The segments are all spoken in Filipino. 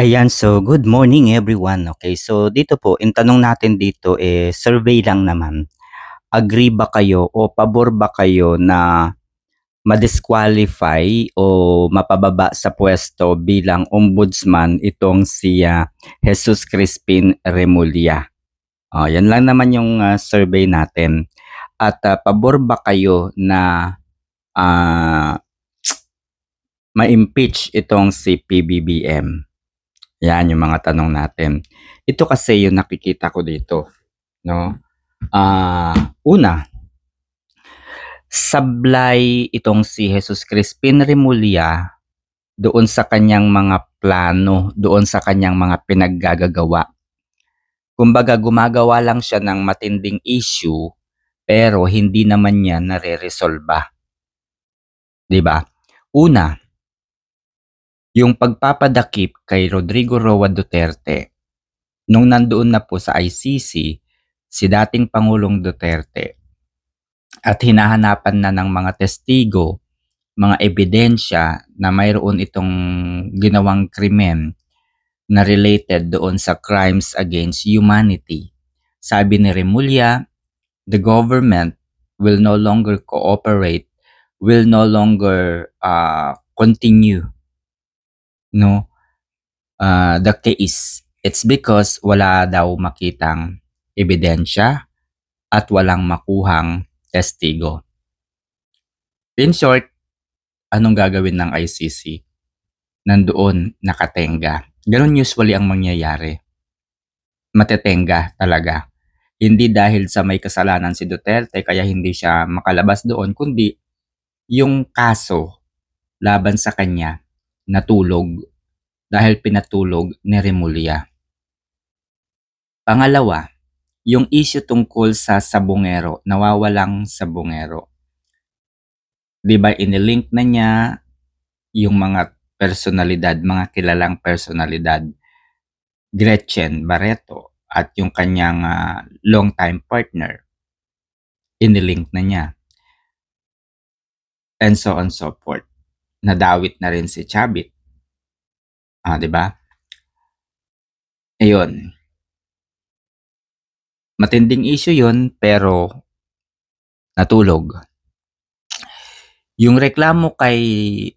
Ayan, so good morning everyone. Okay, so dito po, yung tanong natin dito eh survey lang naman. Agree ba kayo o pabor ba kayo na ma-disqualify o mapababa sa pwesto bilang ombudsman itong si ah, Jesus Crispin Remulla? Oh, yan lang naman yung ah, survey natin. At ah, pabor ba kayo na ah, ma-impeach itong si PBBM? Yan yung mga tanong natin. Ito kasi yung nakikita ko dito, no? Ah, una, sablay itong si Jesus Crispin Remulla doon sa kanyang mga plano, doon sa kanyang mga pinaggagawa. Kumbaga gumagawa lang siya ng matinding issue pero hindi naman niya nare-resolba. 'Di ba? Una, yung pagpapadakip kay Rodrigo Roa Duterte nung nandoon na po sa ICC si dating Pangulong Duterte at hinahanapan na ng mga testigo, mga ebidensya na mayroon itong ginawang krimen na related doon sa crimes against humanity. Sabi ni Remulla, the government will no longer cooperate, will no longer uh, continue no uh, the case. It's because wala daw makitang ebidensya at walang makuhang testigo. In short, anong gagawin ng ICC? Nandoon nakatenga. Ganon usually ang mangyayari. Matetenga talaga. Hindi dahil sa may kasalanan si Duterte kaya hindi siya makalabas doon, kundi yung kaso laban sa kanya natulog dahil pinatulog ni Remulla. Pangalawa, yung issue tungkol sa sabungero, nawawalang sabungero. 'Di ba inilink na niya yung mga personalidad, mga kilalang personalidad. Gretchen Barreto at yung kanyang uh, long-time partner. Inilink na niya. And so on so forth nadawit na rin si Chabit. Ah, 'di ba? Ayun. Matinding issue 'yun pero natulog. Yung reklamo kay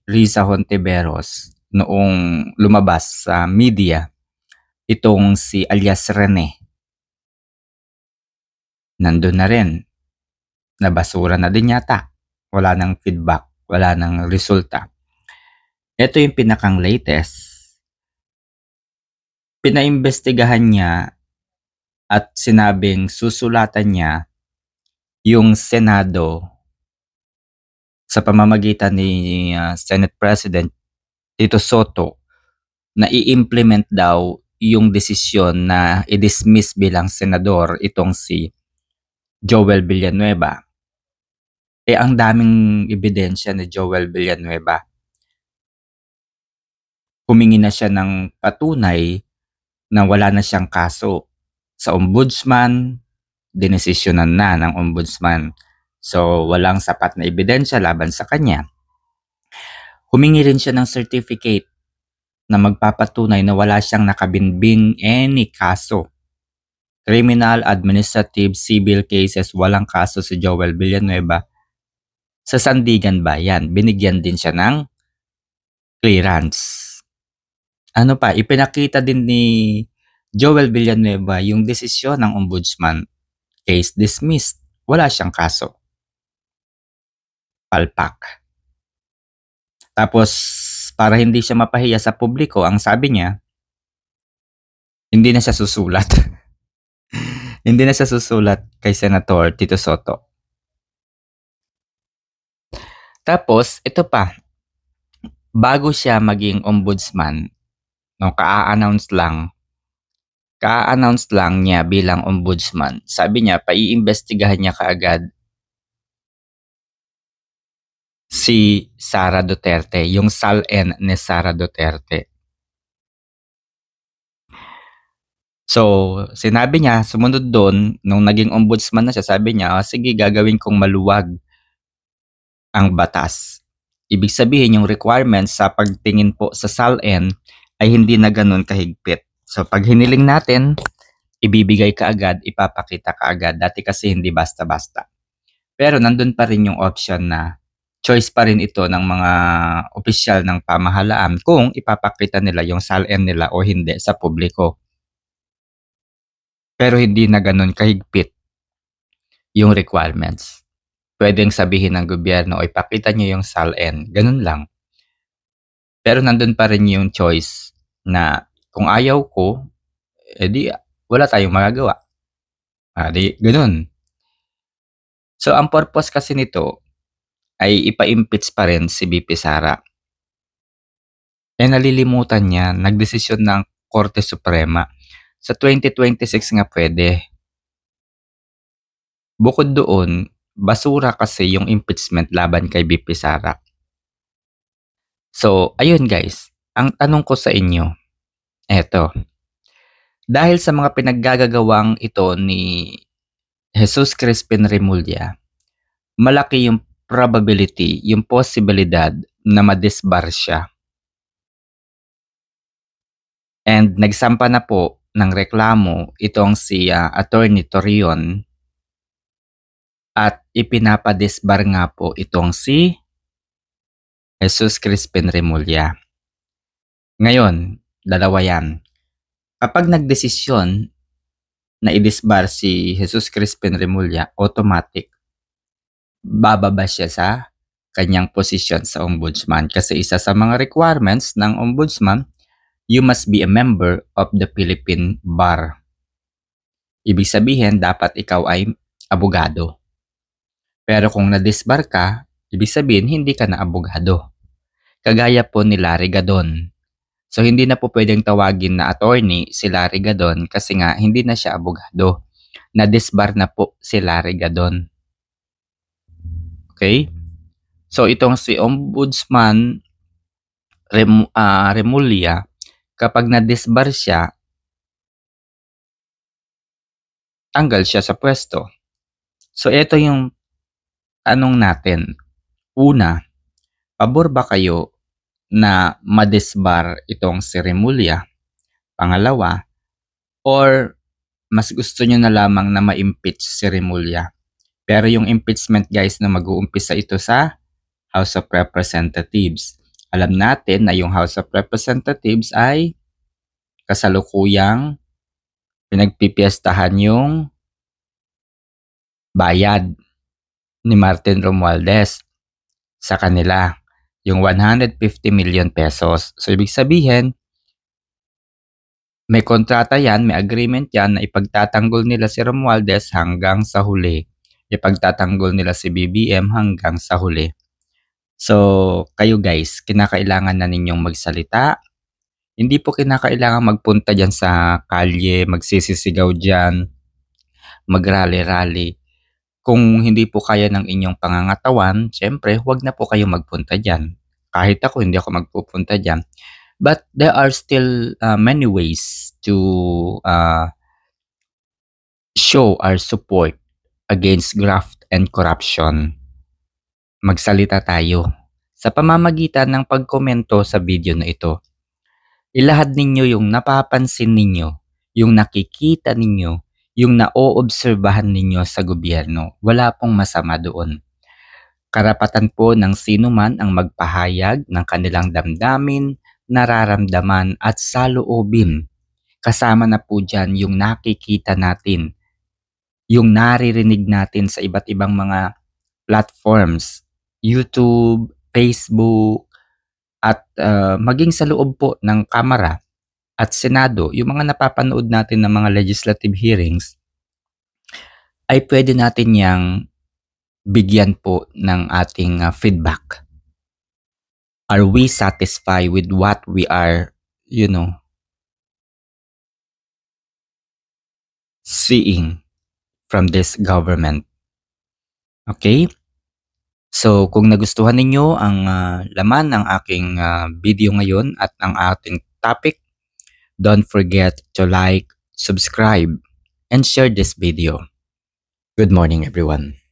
Risa Hontiveros noong lumabas sa media itong si alias Rene nandun na rin nabasura na din yata wala nang feedback wala nang resulta ito yung pinakang latest. Pinaimbestigahan niya at sinabing susulatan niya yung Senado sa pamamagitan ni uh, Senate President Tito Soto na i-implement daw yung desisyon na i-dismiss bilang senador itong si Joel Villanueva. Eh ang daming ebidensya ni Joel Villanueva humingi na siya ng patunay na wala na siyang kaso sa ombudsman, dinesisyonan na ng ombudsman. So, walang sapat na ebidensya laban sa kanya. Humingi rin siya ng certificate na magpapatunay na wala siyang nakabinbing any kaso. Criminal, administrative, civil cases, walang kaso si Joel Villanueva. Sa Sandigan Bayan, binigyan din siya ng clearance. Ano pa, ipinakita din ni Joel Villanueva yung desisyon ng ombudsman. Case dismissed. Wala siyang kaso. Palpak. Tapos, para hindi siya mapahiya sa publiko, ang sabi niya, hindi na siya susulat. hindi na siya susulat kay Senator Tito Soto. Tapos, ito pa, bago siya maging ombudsman, no, ka-announce lang, ka-announce lang niya bilang ombudsman. Sabi niya, paiimbestigahan niya kaagad si Sara Duterte, yung SALN ni Sara Duterte. So, sinabi niya, sumunod doon, nung naging ombudsman na siya, sabi niya, oh, sige, gagawin kong maluwag ang batas. Ibig sabihin, yung requirements sa pagtingin po sa SALN ay hindi na gano'n kahigpit. So pag hiniling natin, ibibigay ka agad, ipapakita ka agad. Dati kasi hindi basta-basta. Pero nandun pa rin yung option na choice pa rin ito ng mga opisyal ng pamahalaan kung ipapakita nila yung SALN nila o hindi sa publiko. Pero hindi na ganun kahigpit yung requirements. Pwedeng sabihin ng gobyerno o ipakita nyo yung SALN. Ganun lang. Pero nandun pa rin yung choice na kung ayaw ko, edi wala tayong magagawa. Ah, di, ganun. So, ang purpose kasi nito ay ipa-impeach pa rin si BP Sara. Eh, nalilimutan niya, nagdesisyon ng Korte Suprema. Sa 2026 nga pwede. Bukod doon, basura kasi yung impeachment laban kay BP Sara. So, ayun guys, ang tanong ko sa inyo, eto. Dahil sa mga pinaggagawang ito ni Jesus Crispin Remulla, malaki yung probability, yung posibilidad na madisbar siya. And nagsampa na po ng reklamo itong si uh, Attorney Torion at ipinapadisbar nga po itong si Jesus Crispin Remulla. Ngayon, dalawa yan. Kapag nagdesisyon na idisbar si Jesus Crispin Remulla, automatic bababa siya sa kanyang posisyon sa ombudsman. Kasi isa sa mga requirements ng ombudsman, you must be a member of the Philippine Bar. Ibig sabihin, dapat ikaw ay abogado. Pero kung na-disbar ka, ibig sabihin, hindi ka na abogado. Kagaya po ni Larry Gadon. So, hindi na po pwedeng tawagin na attorney si Larry Gadon kasi nga hindi na siya abogado. Na-disbar na po si Larry Gadon. Okay? So itong si Ombudsman Rem, uh, Remulla, kapag na-disbar siya, tanggal siya sa pwesto. So ito yung tanong natin. Una, pabor ba kayo na madisbar itong si Remulla? Pangalawa, or mas gusto nyo na lamang na ma-impeach si Remulla? Pero yung impeachment guys na mag-uumpisa ito sa House of Representatives. Alam natin na yung House of Representatives ay kasalukuyang pinagpipiestahan yung bayad ni Martin Romualdez sa kanila, yung 150 million pesos. So, ibig sabihin, may kontrata yan, may agreement yan na ipagtatanggol nila si Romualdez hanggang sa huli ipagtatanggol nila si BBM hanggang sa huli. So, kayo guys, kinakailangan na ninyong magsalita. Hindi po kinakailangan magpunta dyan sa kalye, magsisisigaw dyan, magrally-rally. Kung hindi po kaya ng inyong pangangatawan, syempre, huwag na po kayo magpunta dyan. Kahit ako, hindi ako magpupunta dyan. But there are still uh, many ways to uh, show our support against graft and corruption. Magsalita tayo sa pamamagitan ng pagkomento sa video na ito. Ilahad ninyo yung napapansin ninyo, yung nakikita ninyo, yung naoobserbahan ninyo sa gobyerno. Wala pong masama doon. Karapatan po ng sino man ang magpahayag ng kanilang damdamin, nararamdaman at saloobin. Kasama na po dyan yung nakikita natin yung naririnig natin sa iba't ibang mga platforms, YouTube, Facebook, at uh, maging sa loob po ng Kamara at Senado, yung mga napapanood natin ng mga legislative hearings, ay pwede natin yang bigyan po ng ating uh, feedback. Are we satisfied with what we are, you know, seeing from this government. Okay? So, kung nagustuhan ninyo ang uh, laman ng aking uh, video ngayon at ang ating topic, don't forget to like, subscribe, and share this video. Good morning everyone.